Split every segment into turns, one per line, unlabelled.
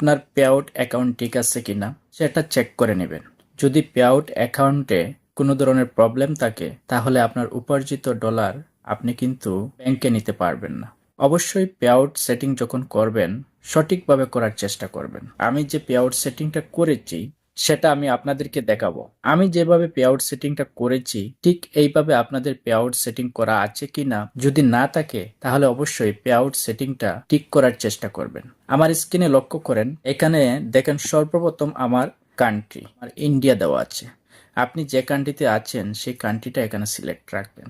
আপনার payout account ঠিক আছে কি না সেটা চেক করে নেবেন। যদি পেআউট অ্যাকাউন্টে কোনো ধরনের প্রবলেম থাকে, তাহলে আপনার উপার্জিত ডলার আপনি কিন্তু ব্যাংকে নিতে পারবেন না। অবশ্যই পেআউট সেটিং যখন করবেন, সঠিকভাবে করার চেষ্টা করবেন। আমি যে পেআউট সেটিংটা করেছি সেটা আমি আপনাদেরকে দেখাবো। আমি যেভাবে পেআউট সেটিংটা করেছি, ঠিক এইভাবে আপনাদের পেআউট সেটিং করা আছে কিনা যদি না থাকে, তাহলে অবশ্যই পেআউট সেটিংটা ঠিক করার চেষ্টা করবেন। আমার স্ক্রিনে লক্ষ্য করেন, এখানে দেখেন সর্বপ্রথম আমার কান্ট্রি আর ইন্ডিয়া দেওয়া আছে। আপনি যে কান্ট্রিতে আছেন, সেই কান্ট্রিটা এখানে সিলেক্ট রাখবেন।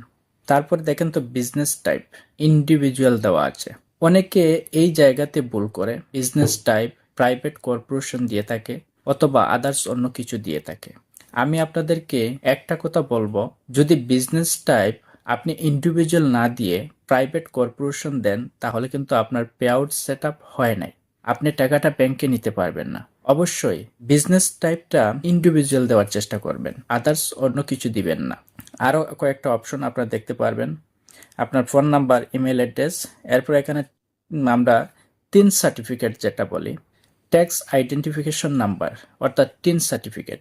তারপর দেখেন তো বিজনেস টাইপ ইন্ডিভিজুয়াল দেওয়া আছে। অনেকে এই জায়গাতে ভুল করে বিজনেস টাইপ প্রাইভেট কর্পোরেশন দিয়ে থাকে। অথবা আদার্স অন্য কিছু দিয়ে থাকে। আমি আপনাদেরকে একটা কথা বলব, যদি বিজনেস টাইপ আপনি ইন্ডিভিজুয়াল না দিয়ে প্রাইভেট কর্পোরেশন দেন, তাহলে কিন্তু আপনার পে আউট সেট হয় নাই। আপনি টাকাটা ব্যাংকে নিতে পারবেন না। অবশ্যই বিজনেস টাইপটা ইন্ডিভিজুয়াল দেওয়ার চেষ্টা করবেন আদার্স অন্য কিছু দিবেন না। আরও কয়েকটা অপশন আপনারা দেখতে পারবেন। আপনার ফোন নাম্বার ইমেল অ্যাড্রেস এরপর এখানে আমরা তিন সার্টিফিকেট যেটা বলি। ট্যাক্স আইডেন্টিফিকেশন নাম্বার অর্থাৎ TIN certificate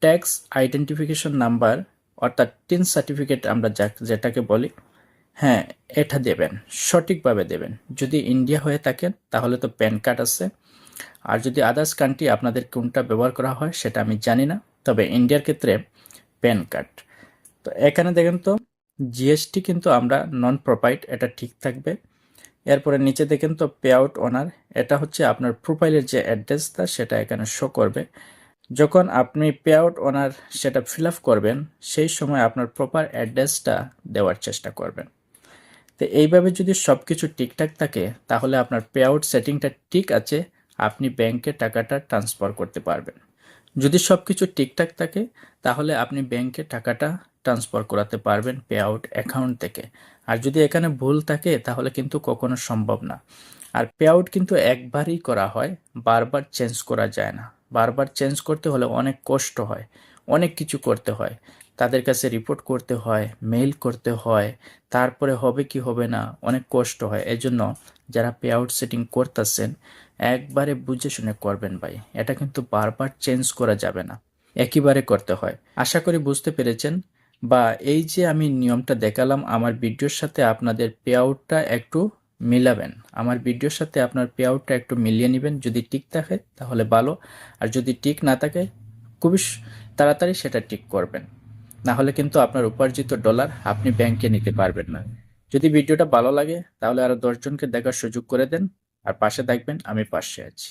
tax identification number অর্থাৎ টিন সার্টিফিকেট আমরা যা- যেটাকে বলি হ্যাঁ এটা দেবেন, সঠিকভাবে দেবেন। যদি ইন্ডিয়া হয়ে থাকেন তাহলে তো প্যান কার্ড আছে। আর যদি আদার্স কান্ট্রি আপনাদের কোনটা ব্যবহার করা হয়, সেটা আমি জানি না, তবে ইন্ডিয়ার ক্ষেত্রে প্যান কার্ড তো এখানে দেখেন তো জিএসটি কিন্তু আমরা নন প্রোপাইট এটা ঠিক থাকবে। এরপরে নিচে দেখেন তো পে আউট ওনার এটা হচ্ছে আপনার প্রোফাইলের যে অ্যাড্রেসটা সেটা এখানে শো করবে। যখন আপনি পে আউট ওনার সেটা ফিল করবেন, সেই সময় আপনার প্রপার অ্যাড্রেসটা দেওয়ার চেষ্টা করবেন। তো এইভাবে যদি সব কিছু ঠিকঠাক থাকে, তাহলে আপনার পে আউট সেটিংটা ঠিক আছে, আপনি ব্যাংকে টাকাটা ট্রান্সফার করতে পারবেন। যদি সব কিছু ঠিকঠাক থাকে, তাহলে আপনি ব্যাংকে টাকাটা ট্রান্সফার করাতে পারবেন পে আউট অ্যাকাউন্ট থেকে। আর যদি এখানে ভুল থাকে, তাহলে কিন্তু কখনো সম্ভব না। আর পে আউট কিন্তু একবারই করা হয়, বারবার চেঞ্জ করা যায় না। বারবার চেঞ্জ করতে হলে অনেক কষ্ট হয়, অনেক কিছু করতে হয়। তাদের কাছে রিপোর্ট করতে হয় মেইল করতে হয়, তারপরে হবে কি হবে না, অনেক কষ্ট হয়। এজন্য যারা পে আউট সেটিং করতেছেন একবারে বুঝে শুনে করবেন ভাই। এটা কিন্তু বারবার চেঞ্জ করা যাবে না। একইবারে করতে হয়। আশা করি বুঝতে পেরেছেন। বা এই যে আমি নিয়মটা দেখালাম, আমার ভিডিওর সাথে আপনাদের পে আউটটা একটু মিলাবেন। আমার ভিডিওর সাথে আপনার পে আউটটা একটু মিলিয়ে নেবেন। যদি ঠিক থাকে, তাহলে ভালো। আর যদি ঠিক না থাকে, খুবই তাড়াতাড়ি সেটা ঠিক করবেন। না হলে কিন্তু আপনার উপার্জিত ডলার আপনি ব্যাংকে নিতে পারবেন না। যদি ভিডিওটা ভালো লাগে, তাহলে আরও দশজনকে দেখার সুযোগ করে দেন। আর পাশে দেখবেন আমি পাশে আছি।